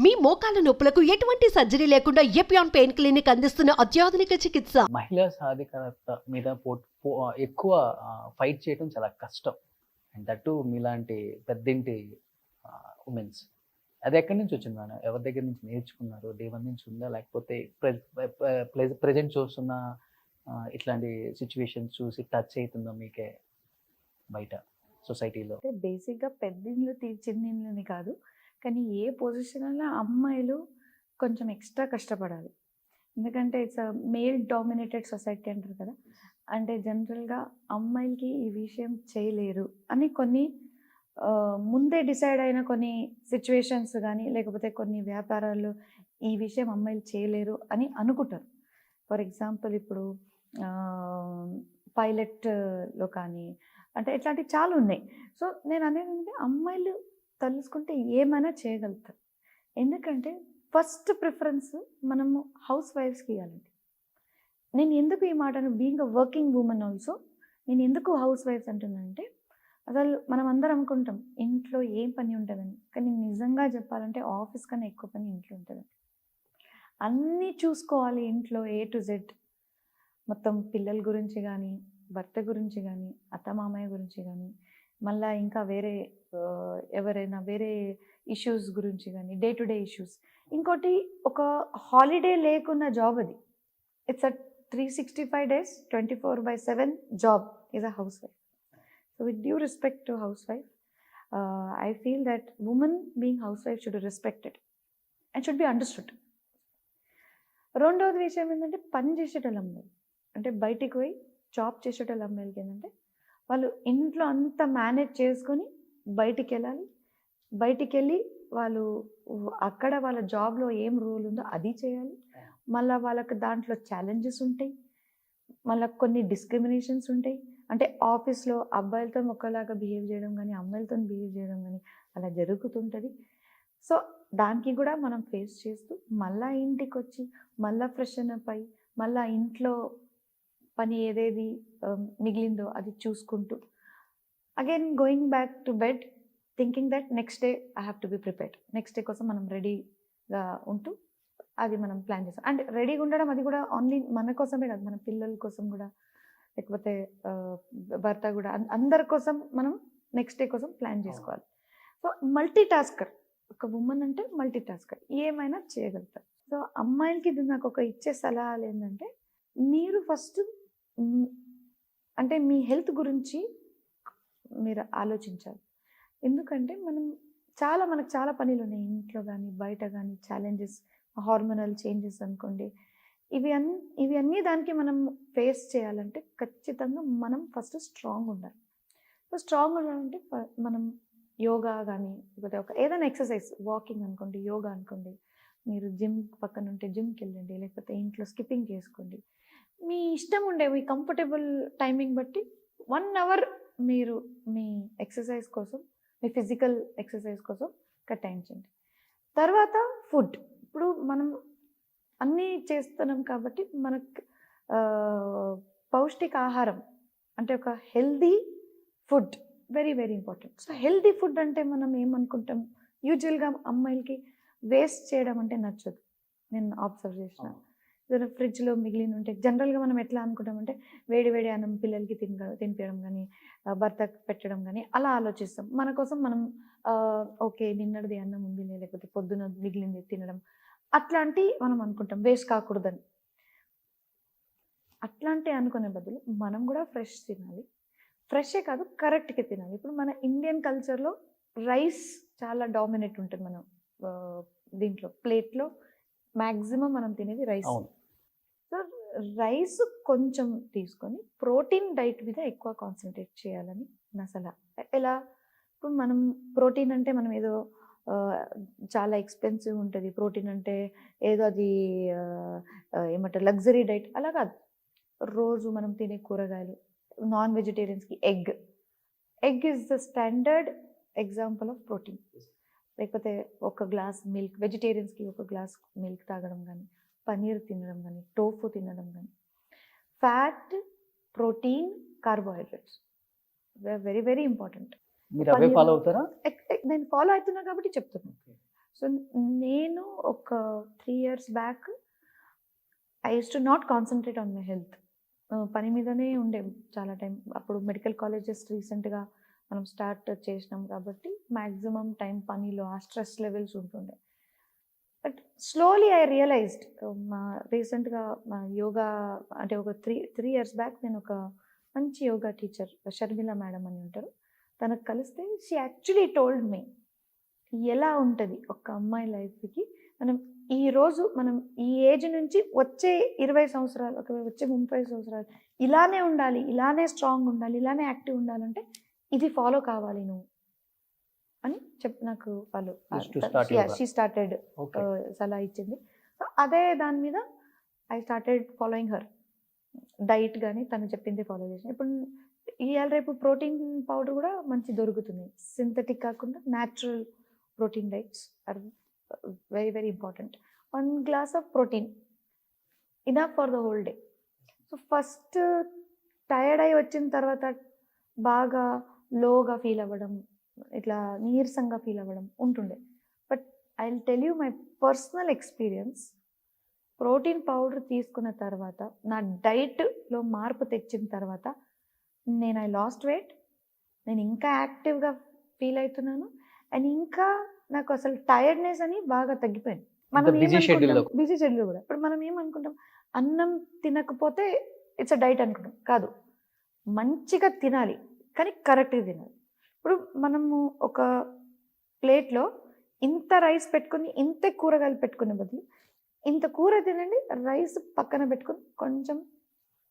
మీ మోకాల నొప్పులకు ఎటువంటి సర్జరీ లేకుండా ఎపియాన్ పెయిన్ క్లినిక్ అందిస్తున్న అత్యాధునిక చికిత్స? మహిళా సాధికారత మీద ఎక్కువ ఫైట్ చేయడం చాలా కష్టం. అండ్ దట్టు మీలాంటి పెద్దింటి ఉమెన్స్ అది ఎక్కడి నుంచి వచ్చింది మేడం? ఎవరి దగ్గర నుంచి నేర్చుకున్నారు? దేవరి నుంచి ఉందా? లేకపోతే ప్రజెంట్ చూస్తున్న ఇట్లాంటి సిచ్యువేషన్స్ చూసి టచ్ అవుతుందో మీకే బయట సొసైటీలో అంటే బేసిక్గా పెద్దిండ్లు తీ- చిన్నిండ్లని కాదు. కానీ ఏ పొజిషన్లో అమ్మాయిలు కొంచెం ఎక్స్ట్రా కష్టపడాలి. ఎందుకంటే ఇట్స్ మేల్ డామినేటెడ్ సొసైటీ అంటారు కదా. అంటే జనరల్గా అమ్మాయిలకి ఈ విషయం చేయలేరు. అని కొన్ని ముందే డిసైడ్ అయిన కొన్ని సిచ్యువేషన్స్ కానీ లేకపోతే కొన్ని వ్యాపారాలు ఈ విషయం అమ్మాయిలు చేయలేరు అని అనుకుంటారు. ఫర్ ఎగ్జాంపుల్ ఇప్పుడు పైలట్లో కానీ అంటే ఇట్లాంటివి చాలా ఉన్నాయి. సో నేను అనేది అమ్మాయిలు తలుసుకుంటే ఏమైనా చేయగలుగుతారు. ఎందుకంటే ఫస్ట్ ప్రిఫరెన్స్ మనము హౌస్ వైఫ్స్కి ఇవ్వాలండి. నేను ఎందుకు ఈ మాటను being a working women also నేను ఎందుకు హౌస్ వైఫ్స్ అంటున్నానంటే అసలు మనం అందరం అనుకుంటాం ఇంట్లో ఏం పని ఉంటుందని. కానీ నిజంగా చెప్పాలంటే ఆఫీస్ కన్నా ఎక్కువ పని ఇంట్లో ఉంటుందండి. అన్నీ చూసుకోవాలి ఇంట్లో ఏ టు జెడ్. మొత్తం పిల్లల గురించి కానీ భర్త గురించి కానీ అత్త మామయ్య గురించి కానీ మళ్ళా ఇంకా వేరే ఎవరైనా వేరే ఇష్యూస్ గురించి కానీ డే టు డే ఇష్యూస్. ఇంకోటి ఒక హాలిడే లేకున్న జాబ్ అది. It's a three sixty five days twenty four by seven job is a housewife so with due respect to housewife I feel that women being housewife should respected and should be understood రెండవది విషయం ఏంటంటే పని చేసేటోళ్ళు అమ్మాయిలు. అంటే బయటికి పోయి job చేసేటోళ్ళు అమ్మాయిలకి ఏంటంటే వాళ్ళు ఇంట్లో అంతా మేనేజ్ చేసుకొని బయటికి వెళ్ళాలి బయటికి వెళ్ళి వాళ్ళు అక్కడ వాళ్ళ జాబ్లో ఏం రోల్ ఉందో అది చేయాలి. మళ్ళీ వాళ్ళకి దాంట్లో ఛాలెంజెస్ ఉంటాయి. మళ్ళీ కొన్ని డిస్క్రిమినేషన్స్ ఉంటాయి. అంటే ఆఫీస్లో అబ్బాయిలతో ఒకలాగా బిహేవ్ చేయడం కానీ అమ్మాయిలతో బిహేవ్ చేయడం కానీ అలా జరుగుతుంటుంది. సో దానికి కూడా మనం ఫేస్ చేస్తూ మళ్ళా ఇంటికి వచ్చి మళ్ళా ఫ్రెషన్ అప్ అయ్యి మళ్ళా ఇంట్లో పని ఏదేది మిగిలిందో అది చూసుకుంటూ. Again going back to bed thinking that next day I have to be prepared next day కోసం మనం రెడీగా ఉంటూ అది మనం ప్లాన్ చేస్తాం. అండ్ రెడీగా ఉండడం అది కూడా ఓన్లీ మన కోసమే కాదు మన పిల్లల కోసం కూడా. లేకపోతే భర్త కూడా అందరి కోసం మనం నెక్స్ట్ డే కోసం ప్లాన్ చేసుకోవాలి. సో మల్టీ టాస్కర్ ఒక ఉమెన్ అంటే మల్టీ టాస్కర్ ఏమైనా చేయగలుగుతారు. సో అమ్మాయిలకి ఇది నాకు ఒక ఇచ్చే సలహాలు ఏంటంటే మీరు ఫస్ట్ అంటే మీ హెల్త్ గురించి మీరు ఆలోచించాలి. ఎందుకంటే మనం చాలా మనకు చాలా పనులు ఉన్నాయి. ఇంట్లో కానీ బయట కానీ ఛాలెంజెస్ హార్మోనల్ చేంజెస్ అనుకోండి. ఇవి అన్ ఇవి అన్నీ దానికి మనం ఫేస్ చేయాలంటే ఖచ్చితంగా మనం ఫస్ట్ స్ట్రాంగ్ ఉండాలి. సో స్ట్రాంగ్ ఉండాలంటే ఫ- మనం యోగా కానీ లేకపోతే ఒక ఏదైనా ఎక్సర్సైజ్ వాకింగ్ అనుకోండి యోగా అనుకోండి. మీరు జిమ్ పక్కన ఉంటే జిమ్కి వెళ్ళండి లేకపోతే ఇంట్లో స్కిప్పింగ్ చేసుకోండి. మీ ఇష్టం ఉండే మీ కంఫర్టబుల్ టైమింగ్ బట్టి వన్ అవర్ మీరు మీ ఎక్సర్సైజ్ కోసం మీ ఫిజికల్ ఎక్సర్సైజ్ కోసం కేటాయించండి. తర్వాత ఫుడ్ ఇప్పుడు మనం అన్నీ చేస్తున్నాం కాబట్టి మనకు పౌష్టిక ఆహారం అంటే ఒక healthy food very very important so healthy food అంటే మనం ఏమనుకుంటాం? యూజువల్గా అమ్మాయిలకి వేస్ట్ చేయడం అంటే నచ్చదు. నేను అబ్జర్వ్ చేసిన. ఫ్రిడ్జ్లో మిగిలిన ఉంటే జనరల్గా మనం ఎట్లా అనుకుంటామంటే వేడి వేడి అన్నం పిల్లలకి తిన తినిపించడం కానీ భర్తకు పెట్టడం కానీ అలా ఆలోచిస్తాం. మన కోసం మనం ఓకే నిన్నటిది అన్నం ఉంది లేకపోతే పొద్దున మిగిలింది తినడం అట్లాంటి మనం అనుకుంటాం. వేస్ట్ కాకూడదని. అట్లాంటి అనుకునే బదులు మనం కూడా ఫ్రెష్ తినాలి. ఫ్రెషే కాదు కరెక్ట్గా తినాలి. ఇప్పుడు మన ఇండియన్ కల్చర్లో రైస్ చాలా డామినేట్ ఉంటుంది మనం దీంట్లో ప్లేట్లో. మ్యాక్సిమం మనం తినేది రైస్. సో రైస్ కొంచెం తీసుకొని ప్రోటీన్ డైట్ మీద ఎక్కువ కాన్సన్ట్రేట్ చేయాలని నా సలహా. ఎలా? ఇప్పుడు మనం ప్రోటీన్ అంటే మనం ఏదో చాలా ఎక్స్పెన్సివ్ ఉంటుంది. ప్రోటీన్ అంటే ఏదో అది ఏమంటారు లగ్జరీ డైట్. అలా కాదు. రోజు మనం తినే కూరగాయలు non వెజిటేరియన్స్కి egg. Egg is the standard example of protein. లేకపోతే ఒక గ్లాస్ మిల్క్ వెజిటేరియన్స్కి ఒక గ్లాస్ మిల్క్ తాగడం కానీ పనీర్ తినడం కానీ టోఫు తినడం కానీ. Fat protein carbohydrates. Very very important. మీరు అవే పన్నీర్. ఫాలో అవుతారా? నేను ఫాలో అవుతున్నా కాబట్టి చెప్తున్నాను సో నేను ఒక three years back I use to not concentrate on my health. పని మీదనే ఉండే చాలా టైం. అప్పుడు మెడికల్ కాలేజెస్ రీసెంట్గా మనం స్టార్ట్ చేసినాం కాబట్టి మ్యాక్సిమం టైం పనిలో ఆ స్ట్రెస్ లెవెల్స్ ఉంటుండే. But slowly I realised. మా రీసెంట్గా మా యోగా అంటే ఒక త్రీ త్రీ ఇయర్స్ బ్యాక్ నేను ఒక మంచి యోగా టీచర్ షర్మిల మేడం అని ఉంటారు. తనకు కలిస్తే షీ యాక్చువల్లీ టోల్డ్ మీ ఎలా ఉంటుంది ఒక అమ్మాయి లైఫ్కి. మనం ఈ రోజు మనం ఈ ఏజ్ నుంచి వచ్చే ఇరవై సంవత్సరాలు ఒక వచ్చే ముప్పై సంవత్సరాలు ఇలానే ఉండాలి ఇలానే స్ట్రాంగ్ ఉండాలి ఇలానే యాక్టివ్ ఉండాలంటే ఇది ఫాలో కావాలి నువ్వు. అని చెప్పి నాకు వాళ్ళు. షీ స్టార్టెడ్ ఓకే సలహా ఇచ్చింది. సో అదే దాని మీద I started following her diet కానీ తను చెప్పింది ఫాలో చేసిన ఇప్పుడు ఇవాళ రేపు ప్రోటీన్ పౌడర్ కూడా మంచి దొరుకుతుంది. సింథటిక్ కాకుండా natural protein diets are very very important one glass of protein enough for the whole day so first tired అయి వచ్చిన తర్వాత బాగా లోగా ఫీల్ అవ్వడం ఇట్లా నీరసంగా ఫీల్ అవ్వడం ఉంటుండే. But I will tell you my personal experience. Protein powder తీసుకున్న తర్వాత నా డైట్లో మార్పు తెచ్చిన తర్వాత నేను ఐ లాస్ట్ వెయిట్. నేను ఇంకా యాక్టివ్గా ఫీల్ అవుతున్నాను. అండ్ ఇంకా నాకు అసలు టైర్డ్నెస్ అని బాగా తగ్గిపోయింది. లో. బిజీ షెడ్యూల్ కూడా. ఇప్పుడు మనం ఏమనుకుంటాం? అన్నం తినకపోతే ఇట్స్ అ డైట్ అనుకుంటాం. కాదు. మంచిగా తినాలి కానీ కరెక్ట్గా తినాలి. ఇప్పుడు మనము ఒక ప్లేట్లో ఇంత రైస్ పెట్టుకుని ఇంత కూరగాయలు పెట్టుకునే బదులు ఇంత కూర తినండి రైస్ పక్కన పెట్టుకుని కొంచెం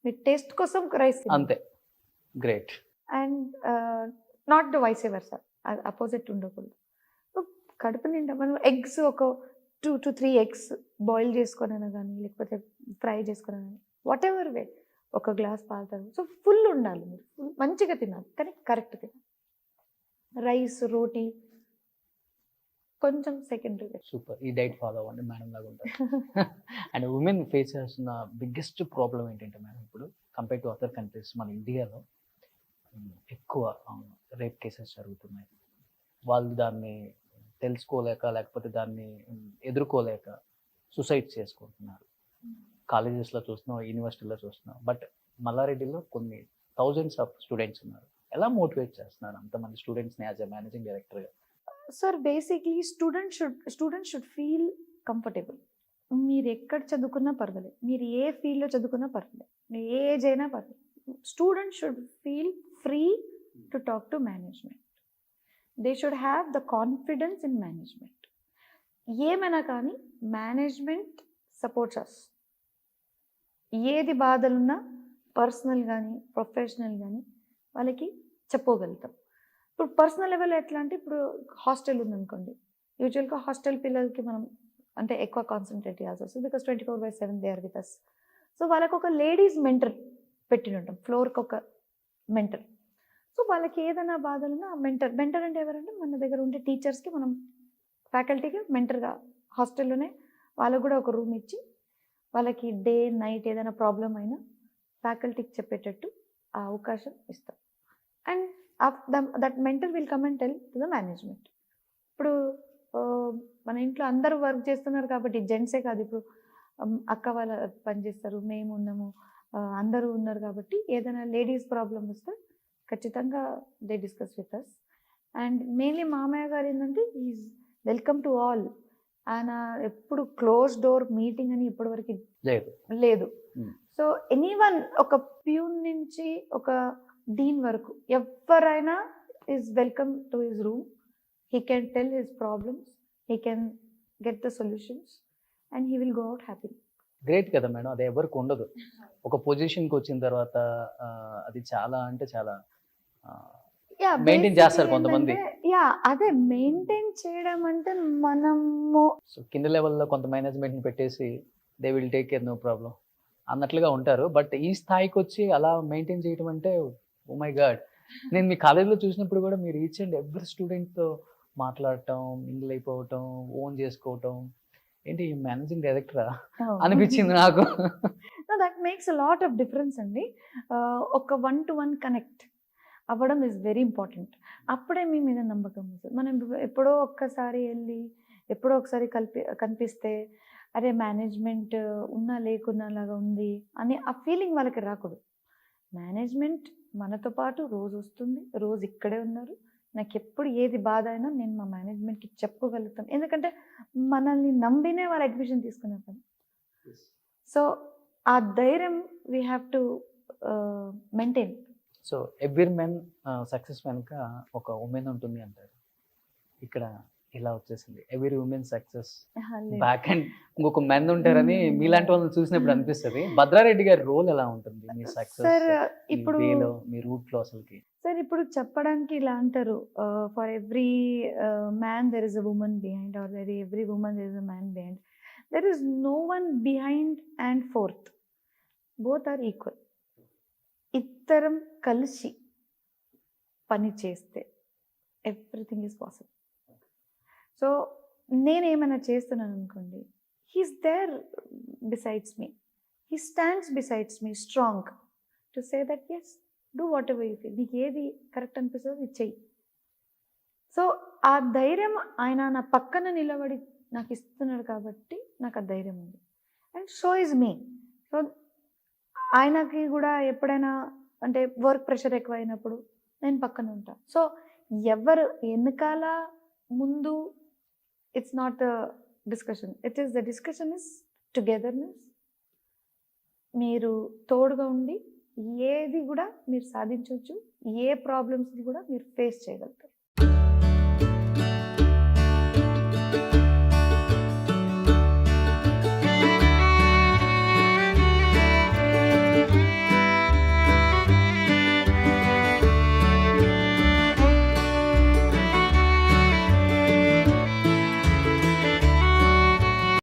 మీ టేస్ట్ కోసం రైస్ అంతే. Great. And not the vice versa opposite ఉండకూడదు. కడుపు నిండా మనం ఎగ్స్ ఒక two to three eggs boil చేసుకొనైనా కానీ లేకపోతే ఫ్రై చేసుకున్నా కానీ వాట్ ఎవర్ వే ఒక గ్లాస్ పాలు తాగు సో ఫుల్ ఉండాలి మీరు మంచిగా తినాలి కానీ కరెక్ట్ తినాలి రైస్ రోటీ కొంచెం సెకండరీ సూపర్. ఈ డైట్ ఫాలో అవ్వండి మేడం లాగా ఉంటారు. అండ్ ఉమెన్ ఫేస్ చేస్తున్న బిగ్గెస్ట్ ప్రాబ్లం ఏంటంటే మేడం ఇప్పుడు కంపేర్ టు అదర్ కంట్రీస్ మన ఇండియాలో ఎక్కువ రేప్ కేసెస్ జరుగుతున్నాయి. వాళ్ళు దాన్ని తెలుసుకోలేక లేకపోతే దాన్ని ఎదుర్కోలేక సూసైడ్ చేసుకుంటున్నారు. కాలేజెస్లో చూస్తున్నాం యూనివర్సిటీలో చూస్తున్నాం. బట్ మల్లారెడ్డిలో కొన్ని థౌజండ్స్ ఆఫ్ స్టూడెంట్స్ ఉన్నారు. ఎలా మోటివేట్ చేస్తున్నారు అంతమంది స్టూడెంట్స్ని యాజ్ ఎ మేనేజింగ్ డైరెక్టర్గా sir basically student should student should feel comfortable. మీరు ఎక్కడ చదువుకున్నా పర్వాలేదు. మీరు ఏ ఫీల్డ్లో చదువుకున్నా పర్వాలేదు. మీరు ఏ ఏజ్ అయినా పర్వాలేదు. Student should feel free to talk to management. They should have the confidence in management. ఏమైనా కానీ మేనేజ్మెంట్ సపోర్ట్స్ అస్. ఏది బాధలున్నా పర్సనల్ కానీ ప్రొఫెషనల్ కానీ వాళ్ళకి చెప్పుకోగలుగుతాం ఇప్పుడు పర్సనల్ లెవెల్ ఎట్లా అంటే ఇప్పుడు హాస్టల్ ఉందనుకోండి యూజువల్గా హాస్టల్ పిల్లలకి మనం అంటే ఎక్కువ కాన్సన్ట్రేట్ చేయాల్సి వస్తుంది because twenty four by seven they are with us so వాళ్ళకి ఒక లేడీస్ మెంటర్ పెట్టిన ఉంటాం ఫ్లోర్కి ఒక మెంటర్. సో వాళ్ళకి ఏదైనా బాధలున్నా మెంటర్ మెంటర్ అంటే ఎవరంటే మన దగ్గర ఉండే టీచర్స్కి మనం ఫ్యాకల్టీకి మెంటర్గా హాస్టల్లోనే వాళ్ళకు కూడా ఒక రూమ్ ఇచ్చి వాళ్ళకి డే నైట్ ఏదైనా ప్రాబ్లం అయినా ఫ్యాకల్టీకి చెప్పేటట్టు ఆ అవకాశం ఇస్తాం. And that mentor will come and tell to the management ఇప్పుడు మన ఇంట్లో అందరూ వర్క్ చేస్తున్నారు కాబట్టి జెంట్సే కాదు. ఇప్పుడు అక్క వాళ్ళ పనిచేస్తారు మేము ఉన్నాము అందరూ ఉన్నారు కాబట్టి ఏదైనా లేడీస్ ప్రాబ్లం వస్తే ఖచ్చితంగా they discuss with us and mainly మామయ్య గారు ఏంటంటే ఈజ్ వెల్కమ్ టు ఆల్ ఆయన ఎప్పుడు క్లోజ్ డోర్ మీటింగ్ అని ఇప్పటివరకు లేదు. సో ఎనీ వన్ ఒక ప్యూన్ నుంచి ఒక డీన్ వరకు ఎవరైనా is welcome to his room he can tell his problems he can get the solutions and he will go out happy great కదా మేడం. అది ఎవరికి ఉండదు. ఒక పొజిషన్కి వచ్చిన తర్వాత అది చాలా అంటే చాలా ఆ, Maintain చేస్తారు కొంతమంది. యా అదే మెయింటైన్ చేయడం అంటే మనము సో కింద లెవెల్లో కొంత మేనేజ్మెంట్ని పెట్టేసి they will take care no problem అన్నట్లుగా ఉంటారు. బట్ ఈ స్థాయికి వచ్చి అలా మెయింటైన్ చేయడం అంటే ఓ మై గాడ్. నేను మీ కాలేజీలో చూసినప్పుడు కూడా మీరు ఈచ్ అండ్ ఎవ్రీ స్టూడెంట్తో మాట్లాడటం మింగిల్ అయిపోవటం ఓన్ చేసుకోవటం. ఏంటి మేనేజింగ్ డైరెక్టరా? అనిపించింది నాకు. That makes lot of difference అండి. ఒక వన్ టు వన్ కనెక్ట్ అవ్వడం ఇస్ వెరీ ఇంపార్టెంట్ అప్పుడే మీ మీద నమ్మకం వస్తుంది. మనం ఎప్పుడో ఒక్కసారి వెళ్ళి ఎప్పుడో ఒకసారి కలిపి కనిపిస్తే అరే మేనేజ్మెంట్ ఉన్నా లేకున్నా లాగా ఉంది అని ఆ ఫీలింగ్ వాళ్ళకి రాకూడదు. మేనేజ్మెంట్ మనతో పాటు రోజు వస్తుంది రోజు ఇక్కడే ఉన్నారు. నాకు ఎప్పుడు ఏది బాధ అయినా నేను మా మేనేజ్మెంట్కి చెప్పగలుగుతాను. ఎందుకంటే మనల్ని నమ్మినే వాళ్ళు అడ్మిషన్ తీసుకున్నారు కదా. సో ఆ ధైర్యం we have to maintain so every men success వెనుక ఒక ఉమెన్ ఉంటుంది అంటారు. ఇక్కడ ఇలా వచ్చేసింది. Every women success back and ఇంకొక మెన్ ఉంటారని Hmm. మీలాంటి వాళ్ళని చూసినప్పుడు అనిపిస్తుంది. భద్రారెడ్డి గారి రోల్ ఎలా ఉంటుంది? మీ సక్సెస్ సార్ ఇప్పుడు మీ రూట్లో అసలుకి? సార్ ఇప్పుడు చెప్పడానికి ఇలా అంటారు for every man there is a women behind or there every women there is a man behind there is no one behind and forth both are equal ఇద్దరం కలిసి పని చేస్తే ఎవ్రీథింగ్ ఈజ్ పాసిబుల్ సో నేను ఏమైనా చేస్తున్నాను అనుకోండి he's there besides me he stands besides me strong to say that yes do whatever you feel నీకు ఏది కరెక్ట్ అనిపిస్తుందో ఇది చెయ్యి. సో ఆ ధైర్యం ఆయన నా పక్కన నిలబడి నాకు ఇస్తున్నాడు కాబట్టి నాకు ఆ ధైర్యం ఉంది. And so is me so ఆయనకి కూడా ఎప్పుడైనా అంటే వర్క్ ప్రెషర్ ఎక్కువ అయినప్పుడు నేను పక్కన ఉంటా. సో ఎవరు వెనకాల ముందు it's not discussion it is the discussion is togetherness మీరు తోడుగా ఉండి ఏది కూడా మీరు సాధించవచ్చు ఏ ప్రాబ్లమ్స్ని కూడా మీరు ఫేస్ చేయగలుగుతారు.